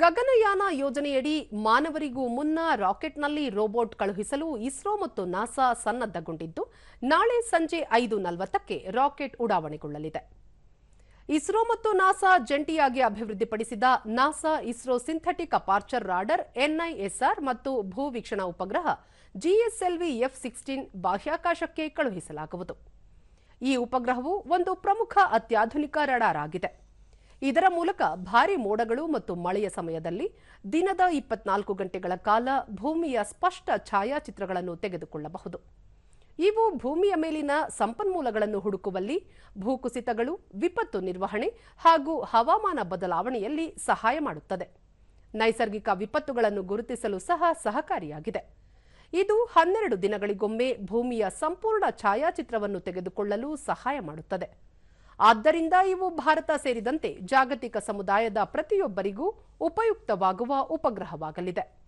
ಗಗನಯಾನ ಯೋಜನೆಯಡಿ ಮಾನವರಿಗೂ ಮುನ್ನ ರಾಕೆಟ್ನಲ್ಲಿ ರೋಬೋಟ್ ಕಳುಹಿಸಲು ಇಸ್ರೋ ಮತ್ತು ನಾಸಾ ಸನ್ನದ್ಧಗೊಂಡಿದ್ದು, ನಾಳೆ ಸಂಜೆ ಐದು ನಲವತ್ತಕ್ಕೆ ರಾಕೆಟ್ ಉಡಾವಣೆಗೊಳ್ಳಲಿದೆ. ಇಸ್ರೋ ಮತ್ತು ನಾಸಾ ಜಂಟಿಯಾಗಿ ಅಭಿವೃದ್ಧಿಪಡಿಸಿದ NASA ISRO synthetic aperture radar, NISAR ಮತ್ತು ಭೂವೀಕ್ಷಣಾ ಉಪಗ್ರಹ ಜಿಎಸ್ಎಲ್ವಿ ಎಫ್ ಸಿಕ್ಸ್ಟೀನ್ ಬಾಹ್ಯಾಕಾಶಕ್ಕೆ ಕಳುಹಿಸಲಾಗುವುದು. ಈ ಉಪಗ್ರಹವು ಒಂದು ಪ್ರಮುಖ ಅತ್ಯಾಧುನಿಕ ರಡಾರ್ ಆಗಿದೆ. ಇದರ ಮೂಲಕ ಭಾರಿ ಮೋಡಗಳು ಮತ್ತು ಮಳೆಯ ಸಮಯದಲ್ಲಿ ದಿನದ ಇಪ್ಪತ್ನಾಲ್ಕು ಗಂಟೆಗಳ ಕಾಲ ಭೂಮಿಯ ಸ್ಪಷ್ಟ ಛಾಯಾಚಿತ್ರಗಳನ್ನು ತೆಗೆದುಕೊಳ್ಳಬಹುದು. ಇವು ಭೂಮಿಯ ಮೇಲಿನ ಸಂಪನ್ಮೂಲಗಳನ್ನು ಹುಡುಕುವಲ್ಲಿ ಭೂಕುಸಿತಗಳು, ವಿಪತ್ತು ನಿರ್ವಹಣೆ ಹಾಗೂ ಹವಾಮಾನ ಬದಲಾವಣೆಯಲ್ಲಿ ಸಹಾಯ ಮಾಡುತ್ತದೆ. ನೈಸರ್ಗಿಕ ವಿಪತ್ತುಗಳನ್ನು ಗುರುತಿಸಲು ಸಹ ಸಹಕಾರಿಯಾಗಿದೆ. ಇದು ಹನ್ನೆರಡು ದಿನಗಳಿಗೊಮ್ಮೆ ಭೂಮಿಯ ಸಂಪೂರ್ಣ ಛಾಯಾಚಿತ್ರವನ್ನು ತೆಗೆದುಕೊಳ್ಳಲು ಸಹಾಯ ಮಾಡುತ್ತದೆ. ಆದ್ದರಿಂದ ಇವು ಭಾರತ ಸೇರಿದಂತೆ ಜಾಗತಿಕ ಸಮುದಾಯದ ಪ್ರತಿಯೊಬ್ಬರಿಗೂ ಉಪಯುಕ್ತವಾಗುವ ಉಪಗ್ರಹವಾಗಲಿದೆ.